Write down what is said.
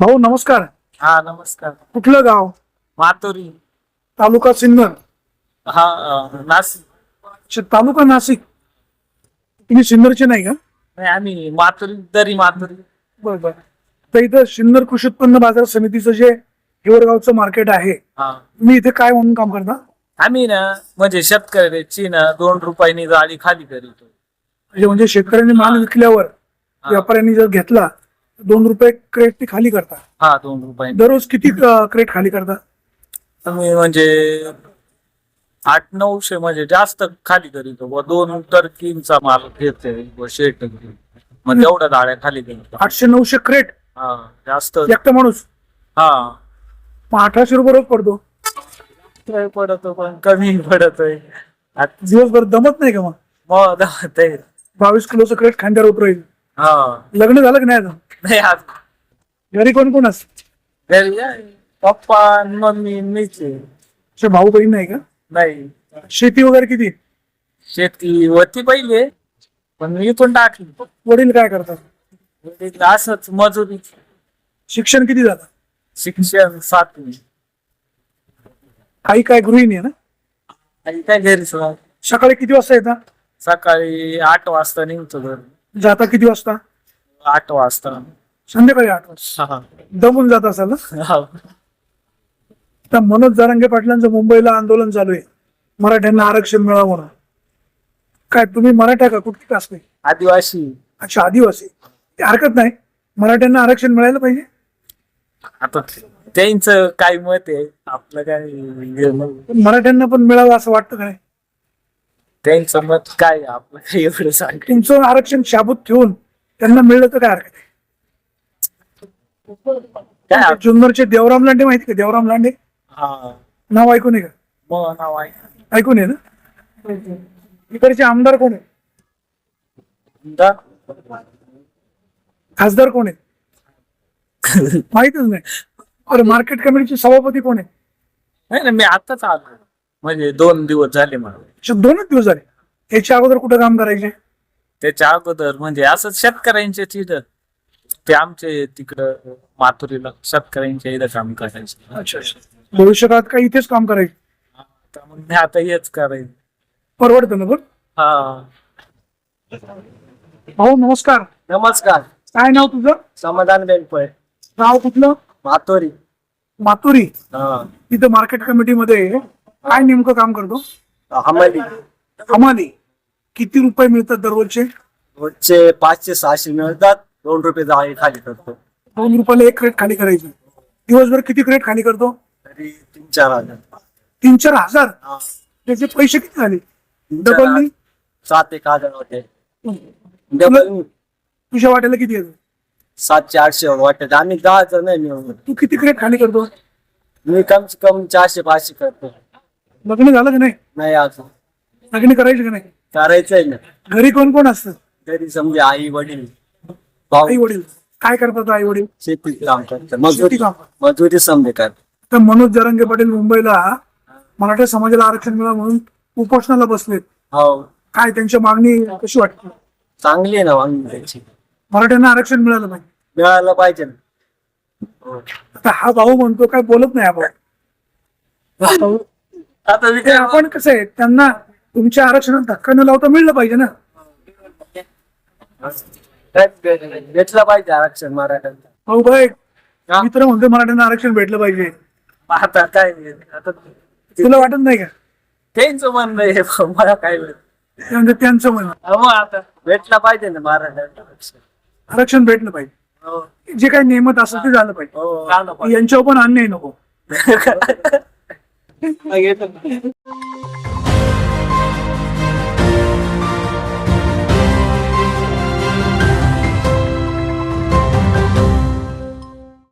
भाऊ नमस्कार. हा नमस्कार. कुठलं गाव? मातोरी. तालुका सिन्नर. हा अं, नाशिक. अच्छा, तालुका नाशिक. तुम्ही सिन्नरचे नाही का? नाही आम्ही मातोरी दरी मातोरी. बरं बरं. तर इथं सिन्नर कृषी उत्पन्न बाजार समितीचं जे हिवरगावचं मार्केट आहे हा. तुम्ही इथे काय म्हणून काम करता? आम्ही ना म्हणजे शेतकऱ्याची ना दोन रुपयांनी जाळी खाली करीतो म्हणजे म्हणजे शेतकऱ्यांनी माल विकल्यावर व्यापाऱ्यांनी जर घेतला दोन रुपये क्रेट ती खाली करता. हा दोन रुपयांनी दररोज किती क्रेट खाली करता? आम्ही म्हणजे आठ नऊशे म्हणजे जास्त खाली करीतो व दोन टर्कींचा माल घेते व शेट मग तेवढ्या जाळ्या खाली करतो. आठशे नऊशे क्रेट हा जास्त. एकटा माणूस? हा. मग अठराशे रुपये रोज पडतो. काय पडतो पण कमी पडतोय. दिवसभर दमत नाही का मग? मग दावत आहे. बावीस किलोचं क्रेट खांद्यावर उतरायचं हा. लग्न झालं की नाही अजून? नाही आज. घरी कोण कोण असत? घरी आहे. पप्पा आणि मम्मी मीच. आहे. असे भाऊ बहीण नाही का? नाही. शेती वगैरे किती? शेती होती पहिले. पण मी पण टाकली. वडील काय करतात? असंच मजुरी. शिक्षण किती झालं? शिक्षण सातवी. काही काय गृहिणी आहे ना? आणि काय राहत. सकाळी किती वाजता येतात? सकाळी आठ वाजता निघतो घर. जाता किती वाजता? आठ वाजता. संध्याकाळी आठ वाजता. हा. दमून जात असाल ना? हा. तर मनोज जरांगे पाटलांचं मुंबईला आंदोलन चालू आहे. मराठ्यांना आरक्षण मिळावं म्हणून काय तुम्ही मराठा का? कुठली कास्ट आहे? आदिवासी. अच्छा आदिवासी. ते हरकत नाही. मराठ्यांना आरक्षण मिळायला पाहिजे? आता त्यांचं काय मत आहे? आपलं काय. पण मराठ्यांना पण मिळावं असं वाटतं का नाही? त्यांचं मत काय आहे? आपलं काय एवढं सांग. तुमचं आरक्षण शाबूत ठेवून त्यांना मिळलं तर काय हरकत आहे? काय आप- जुन्नरचे देवराम लांडे माहिती का? देवराम लांडे? हा. नाव ऐकून आहे का? मग नाव आहे. ऐकून आहे ना? इकडचे आमदार कोण आहे? खासदार कोण आहे? माहितच नाही. अरे मार्केट कमिटीचे सभापती कोण आहे? नाही ना मी आताच आलो. म्हणजे दोन दिवस झाले मला अच्छा, दोनच दिवस झाले. याच्या अगोदर कुठं काम करायचे? त्याच्या अगोदर म्हणजे असं शेतकऱ्यांचे तिथं. ते आमचे तिकडं माथुरीला शेतकऱ्यांच्या इथं काम करायचे. अच्छा अच्छा. भविष्यकाळात काय इथेच काम करायचे? आता मग मी आता हेच करायचं परवडतं ना बघ हा. भाऊ नमस्कार. नमस्कार. काय नाव तुझं? समाधान बँकपळे नाव कुठलं? माथोरी. मातुरी हा. इथं मार्केट कमिटीमध्ये काय नेमकं काम करतो? हमाली. हमाली. किती रुपये मिळतात दररोजचे? रोजचे पाचशे सहाशे मिळतात दोन रुपये जाळी खाली करतो. दोन रुपयाला एक क्रेट खाली करायचं. दिवसभर किती क्रेट खाली करतो? तरी तीन चार हजार. तीन चार हजार? हा. त्याचे पैसे किती झाले? डबल हजार. सात एक हजार होते डबल तुझ्या वाट्याला किती येतं? सातशे आठशे वाटत आम्ही दहा जण नाही मिळून तू किती क्रेट खाली करतो? मी कम से कम चारशे पाचशे करतो. लग्न झालं की नाही? नाही अजून. लग्न करायचं की नाही? करायचंय ना. घरी कोण कोण असतं? तरी समजा आई वडील. भाऊ. आई वडील. काय करतात आई वडील? शेती काम करतात. शेती मजुरी काम मजुरी समजे करतात तर मनोज जरांगे पाटील मुंबईला मराठा समाजाला आरक्षण मिळावं म्हणून उपोषणाला बसलेत. हो. काय त्यांची मागणी कशी वाटते? चांगली आहे ना त्याची. मराठ्यांना आरक्षण मिळालं पाहिजे. मिळायला पाहिजे ना. आता हा भाऊ म्हणतो काय बोलत नाही आपण आता आपण कसं आहे त्यांना तुमच्या आरक्षणात धक्का न लावता मिळलं पाहिजे ना. भेटलं पाहिजे आरक्षण मराठ्यांचं भाऊ हा? मित्र म्हणतो मराठ्यांना आरक्षण भेटलं पाहिजे. आता काय आता तुला वाटत नाही का? त्यांचं म्हणणं आहे पण मला काय ते म्हणजे त्यांचं म्हणणं. आता भेटला पाहिजे ना मराठ्यांना आरक्षण. आरक्षण भेटलं पाहिजे. हो. जे काही नियमत असेल ते झालं पाहिजे. हो झालं पाहिजे. यांच्यावर पण अन्याय नको. काय घेतो?